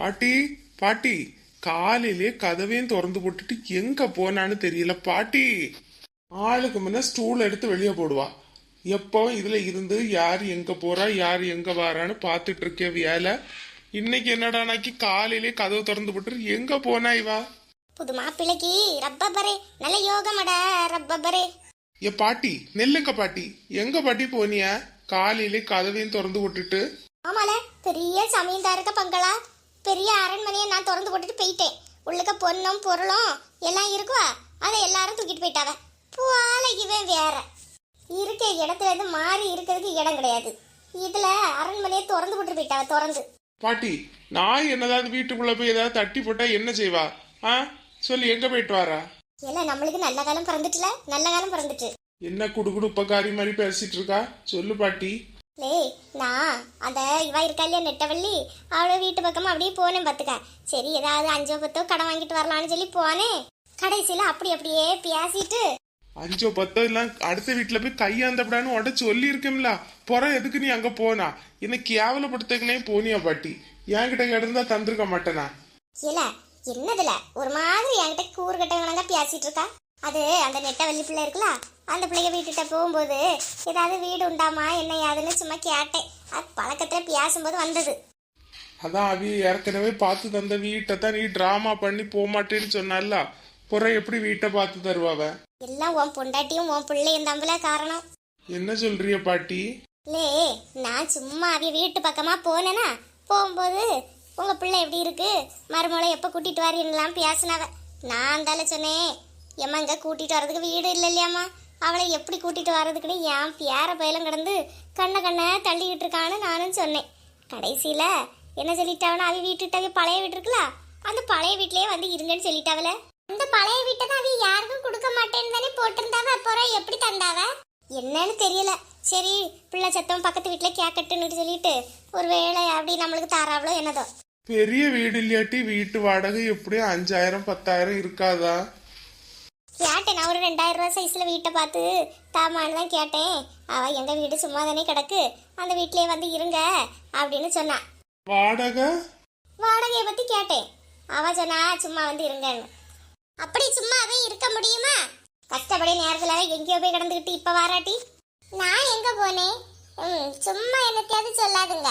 பாட்டி பாட்டி காலையிலே கதவையும் திறந்து போட்டுட்டு எங்க போனான்னு தெரியல பாட்டி. ஆளுக்கு முன்ன ஸ்டூல் எடுத்து வெளியே போடுவா. எப்போ இதுல இருந்து யார் எங்க போறா யார் எங்க வாரான்னு பார்த்துட்டு இருக்கே வேலை இன்னைக்கு என்னடானாக்கி காலையிலே கதவு திறந்து போட்டு எங்க போனா இவா? புது மாப்பிள்ளைக்கு ரப்பபரே நல்ல யோகமட ரப்பபரே ஏ பாட்டி நெல்லுங்க பாட்டி. எங்க பாட்டி போனிய? காலையிலே கதவையும் திறந்து விட்டுட்டு ஆமால பெரிய சமயந்தாருக்க பங்களா. பெரிய அரண்மனையை நான் திறந்து போட்டுட்டு போயிட்டேன். உள்ளுக்க பொண்ணும் பொருளும் எல்லாம் இருக்குவா? அதை எல்லாரும் தூக்கிட்டு போயிட்டாவ. பூவால இவன் வேற. இருக்க இடத்துல இருந்து மாறி இருக்கிறதுக்கு இடம் கிடையாது. இதுல அரண்மனையை திறந்து போட்டு போயிட்டாவ திறந்து. பாட்டி நான் என்னதாவது வீட்டுக்குள்ள போய் ஏதாவது தட்டி போட்டா என்ன செய்வா? ஆ? சொல்லி எங்க போயிட்டு வாரா? எல்லாம் நம்மளுக்கு நல்ல காலம் பிறந்துட்டுல நல்ல காலம் பிறந்துட்டு என்ன குடுகுடு உப்பக்காரி மாதிரி பேசிட்டு இருக்கா? சொல்லு பாட்டி. லேய் நான் அந்த இவ இருக்கா இல்லையா நெட்டவள்ளி? அவளை வீட்டு பக்கமா அப்படியே போனேன் பார்த்துக்க. சரி ஏதாவது அஞ்சோ பத்தோ கடன் வாங்கிட்டு வரலாம்னு சொல்லி போனேன். கடைசியில அப்படி அப்படியே பேசிட்டு அஞ்சோ பத்தோ எல்லாம் அடுத்த வீட்டுல போய் கையாந்தப்படான்னு உட சொல்லி இருக்கேன்ல புற எதுக்கு நீ அங்க போனா? என்ன கேவலப்படுத்தக்கனே போனியா பாட்டி. என்கிட்ட கிடந்தா தந்திருக்க மாட்டேனா? இல்ல என்னதுல? ஒரு மாதிரி என்கிட்ட கூறுகட்ட கணக்கா பேசிட்டு இருக்கா? அது அந்த நெட்டவள்ளி பிள்ளை இருக்குல்ல அந்த பிள்ளைய வீட்டுட்ட போகும்போது ஏதாவது வீடு உண்டாமா என்ன யாதுன்னு சும்மா கேட்டேன். அது பழக்கத்துல பேசும்போது வந்தது. அதான் அவி ஏற்கனவே பார்த்து தந்த வீட்டை தான் நீ டிராமா பண்ணி போக மாட்டேன்னு சொன்னால புற எப்படி வீட்டை பார்த்து தருவாவ? எல்லாம் உன் பொண்டாட்டியும் உன் பிள்ளையும் தம்பல காரணம். என்ன சொல்றிய பாட்டி? லே நான் சும்மா அவிய வீட்டு பக்கமா போனேனா போகும்போது உங்க பிள்ளை எப்படி இருக்கு? மருமகளை எப்ப கூட்டிட்டு வரீங்களாம் பேசினவ. நான் தானே சொன்னேன். ஏம்மா இங்கே கூட்டிகிட்டு வர்றதுக்கு வீடு இல்லை இல்லையாம்மா அவளை எப்படி கூட்டிகிட்டு வர்றதுக்குன்னு என் பேர பயலம் கிடந்து கண்ணை கண்ணை தள்ளிக்கிட்டு இருக்கான்னு நானும் சொன்னேன். கடைசியில் என்ன சொல்லிட்டாவனா அவ வீட்டுட்டாவே பழைய வீடு இருக்குல்ல அந்த பழைய வீட்லயே வந்து இருங்கன்னு சொல்லிட்டாவல அந்த பழைய வீட்டை தான் அவ யாருக்கும் கொடுக்க மாட்டேன்னு தானே போட்டிருந்தாவ? அப்புறம் எப்படி தந்தாவ? என்னன்னு தெரியல. சரி பிள்ளை சத்தம் பக்கத்து வீட்டில் கேட்கட்டுன்னு சொல்லிட்டு ஒரு வேளை அப்படி நம்மளுக்கு தாராவளோ என்னதோ. பெரிய வீடு இல்லையாட்டி வீட்டு வாடகை எப்படியும் அஞ்சாயிரம் பத்தாயிரம் இருக்காதா? கேட்டேன். நான் ஒரு ரெண்டாயிரம் ரூபாய் சைஸ்ல வீட்டை பார்த்து தாமான்னு தான் கேட்டேன். அவ எங்க வீடு சும்மா தானே கிடக்கு. அந்த வீட்லயே வந்து இருங்க அப்படின்னு சொன்னான் வாடகை? வாடகையை பத்தி கேட்டேன். அவ சொன்னா சும்மா வந்து இருங்கன்னு. அப்படி சும்மாவே இருக்க முடியுமா? கஷ்டப்படி நேரத்துல எங்கேயோ போய் கிடந்துக்கிட்டு இப்ப வாராட்டி. நான் எங்க போனேன்? ம், சும்மா என்னத்தையாவது சொல்லாதுங்க.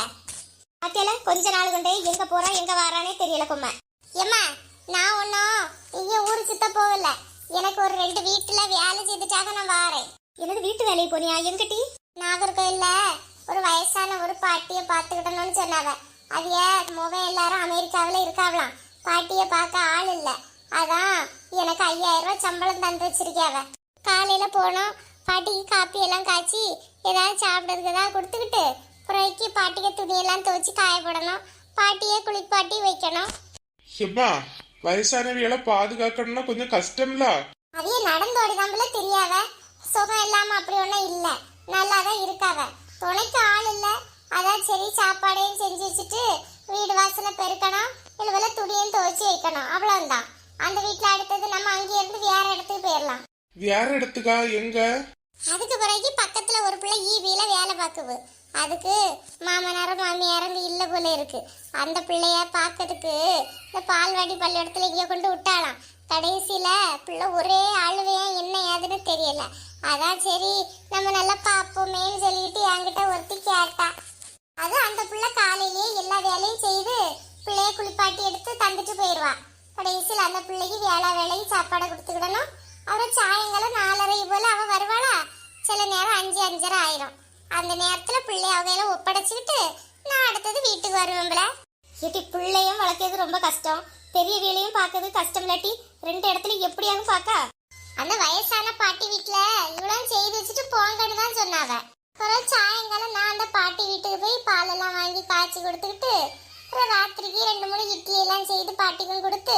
அத்தியால கொஞ்ச நாள் கொண்டு எங்க போறா எங்க வாரானே தெரியல கொம்ம. ஏம்மா நான் ஒன்னும் இங்க ஊரு சுத்த போகல. எனக்கு ஒரு ரெண்டு வீட்டுல வேலை செய்துட்டாக நான் வாரேன். எனது வீட்டு வேலையை போனியா? எங்கிட்டி நாகர்கோயில்ல ஒரு வயசான ஒரு பாட்டியை பார்த்துக்கிடணும்னு சொன்னாவ. அவிய முகம் எல்லாரும் அமெரிக்காவில் இருக்காவலாம் பாட்டியை பார்க்க ஆள் இல்லை. அதான் எனக்கு ஐயாயிரம் ரூபாய் சம்பளம் தந்து வச்சிருக்காவ காலையில போனோம். பாட்டிக்கு காப்பி எல்லாம் காய்ச்சி ஏதாவது சாப்பிட்றதுக்கு ஏதாவது கொடுத்துக்கிட்டு புறவைக்கு பாட்டிக்கு துணியெல்லாம் துவைச்சு காய போடணும். பாட்டியை குளிப்பாட்டி வைக்கணும். எப்பா வயசானவியலை பாதுகாக்கணும்னா கொஞ்சம் கஷ்டம்ல. அதையே நடந்தோடி நம்மள தெரியாவ சுகம் இல்லாம அப்படி ஒண்ணும் இல்ல. நல்லா தான் இருக்காவ. துணைக்கு ஆள் இல்ல. அதான் சரி சாப்பாடையும் செஞ்சு வச்சுட்டு வீடு வாசனை பெருக்கணும். இல்லவெல்ல துணியும் துவைச்சு வைக்கணும். அவ்வளவுதான். அந்த வீட்டுல அடுத்தது நம்ம அங்கே இருந்து வேற இடத்துக்கு போயிடலாம் வேற இடத்துக்கா? எங்க? அதுக்கு பிறகு பக்கத்துல ஒரு பிள்ளை ஈவியில வேலை பார்க்குது. அதுக்கு மாமனாரும் மாமியாரும் இல்லை இல்ல போல இருக்கு. அந்த பிள்ளைய பார்க்கறதுக்கு இந்த பால்வாடி பள்ளியிடத்துல இங்கே கொண்டு விட்டாலாம் கடைசியில் பிள்ளை ஒரே அழுவையா என்ன ஏதுன்னு தெரியல. அதான் சரி நம்ம நல்லா பார்ப்போமேன்னு சொல்லிட்டு என்கிட்ட ஒருத்தி கேட்டா. அது அந்த பிள்ளை காலையிலேயே எல்லா வேலையும் செய்து பிள்ளைய குளிப்பாட்டி எடுத்து தந்துட்டு போயிடுவா கடைசியில் அந்த பிள்ளைக்கு வேலை வேலையும் சாப்பாடை கொடுத்துக்கிடணும் அப்புறம் சாயங்காலம் நாலரை போல அவள் வருவாளா? சில நேரம் அஞ்சு அஞ்சரை ஆயிரும். அந்த நேரத்துல பிள்ளைய அவகையில ஒப்படைச்சுக்கிட்டு நான் அடுத்தது வீட்டுக்கு வருவேன்ல ஏட்டி பிள்ளையும் வளர்க்கறது ரொம்ப கஷ்டம். பெரிய வேலையும் பார்க்கறது கஷ்டம் இல்லாட்டி ரெண்டு இடத்துல எப்படியாவது பார்க்க. அந்த வயசான பாட்டி வீட்டுல இவ்வளவு செய்து வச்சுட்டு போங்கன்னு தான் சொன்னாவ அப்புறம் சாயங்காலம் நான் அந்த பாட்டி வீட்டுக்கு போய் பாலெல்லாம் வாங்கி காய்ச்சி கொடுத்துக்கிட்டு அப்புறம் ராத்திரிக்கு ரெண்டு மூணு இட்லி எல்லாம் செய்து பாட்டிக்கும் கொடுத்து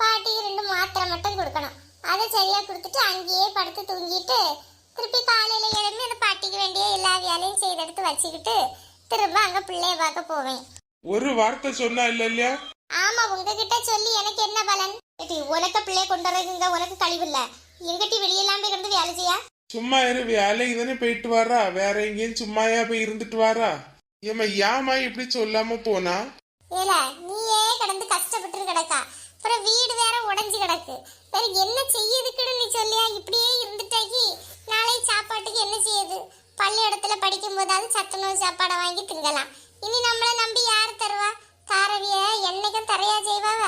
பாட்டிக்கு ரெண்டு மாத்திரை மட்டும் கொடுக்கணும். அதை சரியா கொடுத்துட்டு அங்கேயே படுத்து தூங்கிட்டு திருப்பி காலையில எழுந்து அந்த பாட்டிக்கு வேண்டிய எல்லா வேலையும் செய்தெடுத்து வச்சுக்கிட்டு திரும்ப அங்க பிள்ளைய பார்க்க போவேன். ஒரு வார்த்தை சொன்னா இல்ல இல்லையா? ஆமா உங்ககிட்ட சொல்லி எனக்கு என்ன பலன்? ஏட்டி, உனக்கு பிள்ளைய கொண்டு வரதுங்க உனக்கு கழிவில்ல. எங்கிட்டி வெளியெல்லாம் போய் கிடந்து வேலை செய்யா? சும்மா இரு வேலைக்கு தானே போயிட்டு வாரா. வேற எங்கேயும் சும்மாயா போய் இருந்துட்டு வாரா. ஏமா ஏமா இப்படி சொல்லாம போனா? ஏல நீயே கிடந்து நிறைஞ்சு கிடக்கு. வேற என்ன செய்யுதுக்குன்னு நீ சொல்லியா? இப்படியே இருந்துட்டாக்கி நாளை சாப்பாட்டுக்கு என்ன செய்யுது பள்ளியிடத்துல படிக்கும் போதாவது சத்துணவு சாப்பாடை வாங்கி திங்கலாம். இனி நம்மள நம்பி யார் தருவா? தாரவிய என்னைக்கும் தரையா செய்வாவ?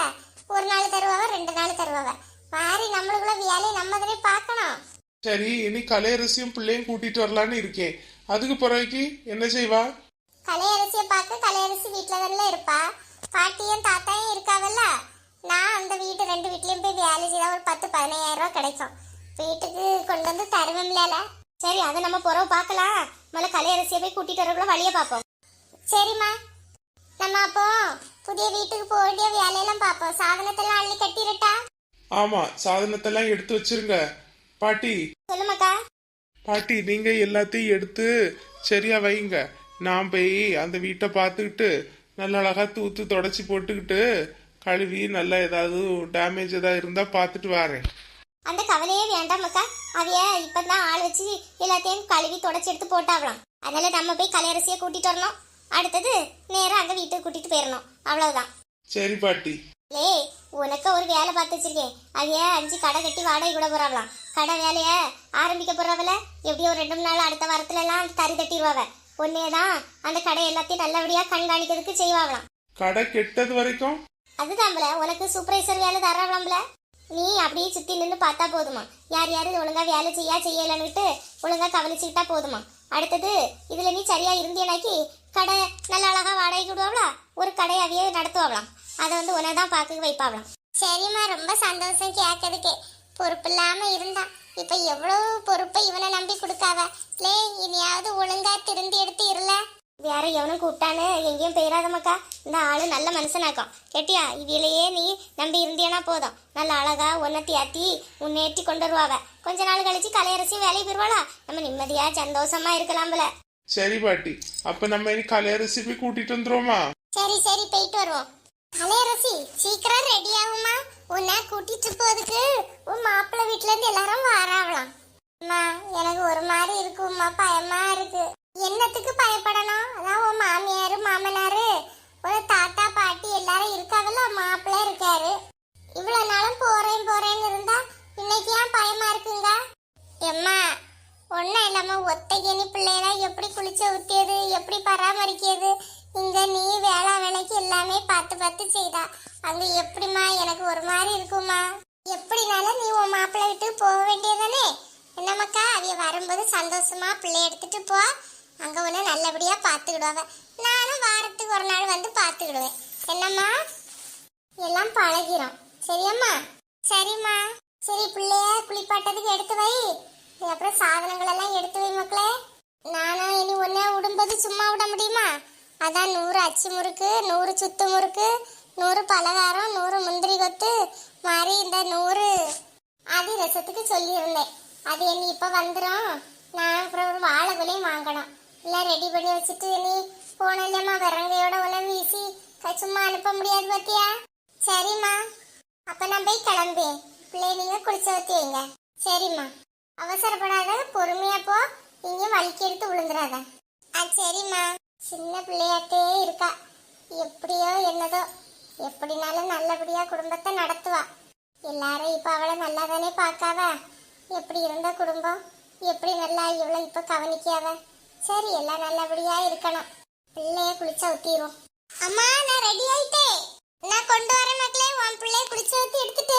ஒரு நாள் தருவாவ ரெண்டு நாள் தருவாவ? மாறி நம்மளுக்குள்ள வேலையை நம்ம தானே பார்க்கணும். சரி இனி கலையரசியும் பிள்ளையும் கூட்டிட்டு வரலான்னு இருக்கேன். அதுக்கு பிறகு என்ன செய்வா? கலையரசியை பார்க்க கலையரசி வீட்டில் தானே இருப்பா? பாட்டியும் தாத்தாயும் இருக்காவல்ல? நான் அந்த வீட்டு ரெண்டு வீட்லயும் போய் வேலை செய்தா ஒரு பத்து பதினையாயிரம் ரூபாய் கிடைக்கும். வீட்டுக்கு கொண்டு வந்து தருவோம்ல சரி அதை நம்ம புறவு பார்க்கலாம். முதல்ல கலையரசியை போய் கூட்டிட்டு வரக்குள்ள வழியை பார்ப்போம். சரிம்மா. நம்ம அப்போ புதிய வீட்டுக்கு போக வேண்டிய வேலையெல்லாம் பார்ப்போம். சாதனத்தெல்லாம் அள்ளி கட்டிரட்டா ஆமா சாதனத்தெல்லாம் எடுத்து வச்சிருங்க. பாட்டி. சொல்லுமாக்கா பாட்டி நீங்க எல்லாத்தையும் எடுத்து சரியா வைங்க. நான் போய் அந்த வீட்டை பார்த்துக்கிட்டு நல்ல அழகா தூத்து தொடச்சி போட்டுக்கிட்டு கழுவி நல்லா ஏதாவது டேமேஜ் ஏதாவது இருந்தா பார்த்துட்டு வரேன். அந்த கவலையே வேண்டாம் அக்கா. அவைய இப்பதான் ஆள் வச்சு எல்லாத்தையும் கழுவி தொடச்சி எடுத்து போட்டாவலாம். அதனால நம்ம போய் கலையரசியை கூட்டிட்டு வரணும். அடுத்தது நேரா அங்க வீட்டுக்கு கூட்டிட்டு போயிடணும் அவ்வளவுதான். சரி பாட்டி. லே உனக்கு ஒரு வேலை பார்த்து வச்சிருக்கேன். அவைய அஞ்சு கடை கட்டி வாடகை கூட போறாவலாம். கடை வேலைய ஆரம்பிக்க போறாவல? எப்படியும் ஒரு ரெண்டு மூணு நாள் அடுத்த வாரத்துல எல்லாம் தறி தட்டிடுவாவ ஒன்னேதான் அந்த கடை எல்லாத்தையும் நல்லபடியா கண்காணிக்கிறதுக்கு செய்வாங்களாம் கடை கெட்டது வரைக்கும் அதுதான்ல உனக்கு சூப்பர்வைசர் வேலை தரலாம்ல நீ அப்படியே சுத்தி நின்று பார்த்தா போதுமா? யார் யாரு ஒழுங்கா வேலை செய்யா செய்யலன்னுட்டு ஒழுங்கா கவனிச்சுக்கிட்டா போதுமா? அடுத்தது இதுல நீ சரியா இருந்தியனாக்கி கடை நல்ல அழகா வாடகைக்கு விடுவாங்களா ஒரு கடையாவே நடத்துவாங்களாம் அதை வந்து உன்னை தான் பார்க்க வைப்பாங்களாம் சரிம்மா ரொம்ப சந்தோஷம் கேட்கறதுக்கு. பொறுப்பு இல்லாம இருந்தா. இப்ப எவ்வளவு பொறுப்பை இவனை நம்பி கொடுக்காவ? லே இனியாவது ஒழுங்கா திருந்தி எடுத்து வேற எவனும் கூப்பிட்டான்னு எங்கேயும் போயிடாதமாக்கா இந்த ஆளு நல்ல மனுஷனாக்கும் கேட்டியா? இவிலையே நீ நம்பி இருந்தியனா போதும். நல்ல அழகா உன்னத்தி ஆத்தி முன்னேற்றி கொண்டு வருவாவ. கொஞ்ச நாள் கழிச்சு கலையரசியும் வேலைக்கு போயிருவாளா? நம்ம நிம்மதியா சந்தோஷமா இருக்கலாம் போல. சரி பாட்டி. அப்ப நம்ம இனி கலையரசி போய் கூட்டிட்டு வந்துருவோமா? சரி சரி போயிட்டு வருவோம். கலையரசி சீக்கிரம் ரெடி ஆகுமா உன்னை கூட்டிட்டு போறதுக்கு உன் மாப்பிள்ளை வீட்ல இருந்து எல்லாரும் வாராவலாம் அம்மா எனக்கு ஒரு மாதிரி இருக்கும்மா பயமா இருக்கு. என்னத்துக்கு பயப்படணும்? அதான் உன் மாமியார் மாமனாரு ஒரு தாத்தா பாட்டி எல்லாரும் இருக்காங்கல்ல மாப்பிள்ளை இருக்காரு. இவ்வளவு நாளும் போறேன் போறேன்னு இருந்தா இன்னைக்கு ஏன் பயமா இருக்குங்க? எம்மா ஒன்றும் இல்லாமல் ஒத்தைக்கனி பிள்ளையெல்லாம் எப்படி குளிச்சு ஊற்றியது எப்படி பராமரிக்கிறது? இங்கே நீ வேளா வேலைக்கு எல்லாமே பார்த்து பார்த்து செய்தா. அங்கே எப்படிம்மா எனக்கு ஒரு மாதிரி இருக்குமா எப்படினாலும் நீ உன் மாப்பிள்ளை விட்டு போக வேண்டியதானே என்னம்மாக்கா அவைய வரும்போது சந்தோஷமா பிள்ளை எடுத்துட்டு போ. அங்கே உன்னை நல்லபடியாக பார்த்துக்கிடுவாங்க நானும் வாரத்துக்கு ஒரு நாள் வந்து பார்த்துக்கிடுவேன். என்னம்மா? எல்லாம் பழகிறோம் சரியம்மா? சரிம்மா. சரி பிள்ளைய குளிப்பாட்டதுக்கு எடுத்து வை. அப்புறம் சாதனங்கள் எல்லாம் எடுத்து வை மக்களே. நானும் இனி ஒன்றே விடும்போது சும்மா விட முடியுமா? அதான் நூறு அச்சு முறுக்கு நூறு சுத்து முறுக்கு நூறு பலகாரம் நூறு முந்திரி கொத்து மாதிரி இந்த நூறு. அதிரசத்துக்கு சொல்லியிருந்தேன். அது இனி இப்போ வந்துடும் நான் அப்புறம் ஒரு வாழைக்குலையும் வாங்கணும். எல்லாம் ரெடி பண்ணி வச்சுட்டு நீ போன இல்லையம்மா விறங்கையோட உன வீசி சும்மா அனுப்ப முடியாது பார்த்தியா சரிம்மா. அப்ப நான் போய் கிளம்பேன். பிள்ளை நீங்க குளிச்ச ஊத்தி வைங்க. சரிம்மா. அவசரப்படாத பொறுமையா போ. நீங்க வலிக்கு எடுத்து விழுந்துடாத ஆ சரிம்மா. சின்ன பிள்ளையாட்டே இருக்கா. எப்படியோ என்னதோ. எப்படினாலும் நல்லபடியா குடும்பத்தை நடத்துவா. எல்லாரும் இப்ப அவளை நல்லா தானே பார்க்காவ? எப்படி இருந்த குடும்பம்? எப்படி நல்லா இவ்வளவு இப்ப கவனிக்காத சரி எல்லாம் நல்லபடியா இருக்கணும். பிள்ளைய குளிச்சா ஊத்திரும் அம்மா நான் ரெடி ஆயிட்டேன். நான் கொண்டு வரேன் மக்களே உன் பிள்ளைய குளிச்ச ஊத்தி எடுத்துட்டு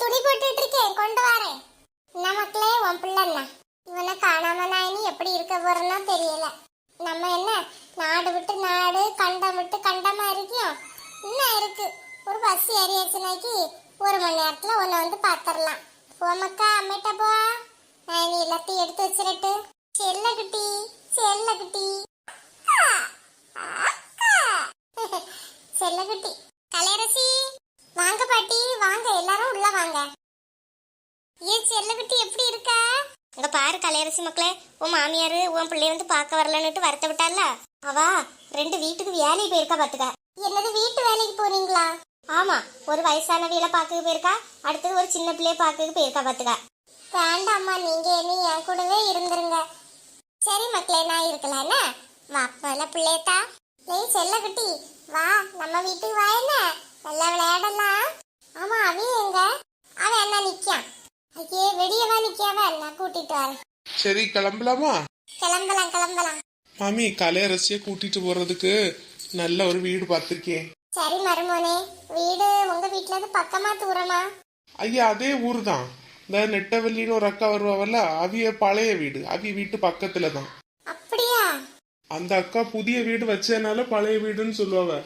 துணி போட்டுட்டு இருக்கேன் கொண்டு வரேன். என்ன மக்களே உன் பிள்ளைன்னா இவனை காணாம நான் இனி எப்படி இருக்க போறேன்னா தெரியல. நம்ம என்ன நாடு விட்டு நாடு கண்டம் விட்டு கண்டமா இருக்கியும் இன்னும் இருக்கு? ஒரு பஸ் ஏறியாச்சுனாக்கி ஒரு மணி நேரத்துல உன்னை வந்து பாத்திரலாம். போமக்கா அம்மிட்ட போ. நான் இனி எல்லாத்தையும் எடுத்து வச்சிருட்டு. செல்ல குட்டி செல்ல குட்டி. செல்லகுட்டி கலையரசி வாங்க பாட்டி வாங்க எல்லாரும் உள்ள வாங்க. ஏன் செல்லகுட்டி எப்படி இருக்கா? இங்க பாரு கலையரசி மக்களே உன் மாமியாரு உன் பிள்ளைய வந்து பார்க்க வரலன்னுட்டு வருத்த விட்டால அவா ரெண்டு வீட்டுக்கு வேலைக்கு போயிருக்கா பாத்துக்க. என்னது வீட்டு வேலைக்கு போறீங்களா? ஆமா ஒரு வயசான வீல பார்க்க போயிருக்கா அடுத்தது ஒரு சின்ன பிள்ளைய பார்க்க போயிருக்கா பாத்துக்க. வேண்டாம்மா நீங்க என்ன என் கூடவே இருந்துருங்க. சரி மக்களே நான் இருக்கலாம் என்ன? வா முதல்ல பிள்ளையத்தா. லே செல்ல குட்டி வா நம்ம வீட்டுக்கு வா என்ன? நல்லா விளையாடலாம். ஆமா அவன் எங்க? அவன் என்ன நிக்கான் ஐயே வெடியவா நிக்காவ நான் கூட்டிட்டு வரேன். சரி கிளம்பலாமா? கிளம்பலாம் கிளம்பலாம். மாமி கலையரசியை கூட்டிட்டு போறதுக்கு நல்ல ஒரு வீடு பார்த்துருக்கேன் சரி மருமோனே வீடு உங்க வீட்ல இருந்து பக்கமா தூரமா? ஐயா அதே ஊர் தான் இந்த நெட்டவல்லின்னு ஒரு அக்கா வருவாவல்ல அவிய பழைய வீடு. அவிய வீட்டு பக்கத்துல தான் அந்த அக்கா புதிய வீடு வச்சதுனால பழைய வீடுன்னு சொல்லுவாங்க.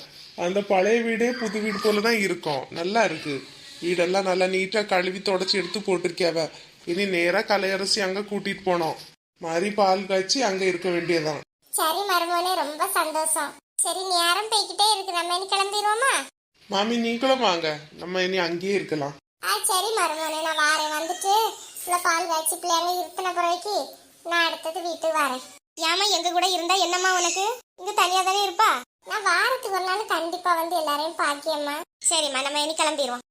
அந்த பழைய வீடே புது வீடு போல தான் இருக்கும். நல்லா இருக்கு. வீடெல்லாம் நல்லா நீட்டா கழுவி தொடச்சி எடுத்து போட்டிருக்கியாவ. இனி நேரா கலையரசி அங்க கூட்டிட்டு போனோம். மாதிரி பால் காய்ச்சி அங்க இருக்க வேண்டியதான் சரி மருமோனே ரொம்ப சந்தோஷம். சரி நேரம் போய்கிட்டே இருக்கு. நம்ம இனி கிளம்பிடுவோமா? மாமி நீங்களும் வாங்க. நம்ம இனி அங்கேயே இருக்கலாம். ஆ சரி மருமோனே நான் வாரேன். வந்துட்டு இந்த பால் காய்ச்சி பிள்ளைங்க இருத்தின பிறகு நான் அடுத்தது வீட்டுக்கு வரேன். ஏமா எங்க கூட இருந்தா என்னம்மா உனக்கு? இங்க தனியா தானே இருப்பா? நான் வாரத்துக்கு ஒரு நாள் கண்டிப்பா வந்து எல்லாரையும் பாக்கியம்மா சரிம்மா நம்ம இனி கிளம்பிடுவோம்.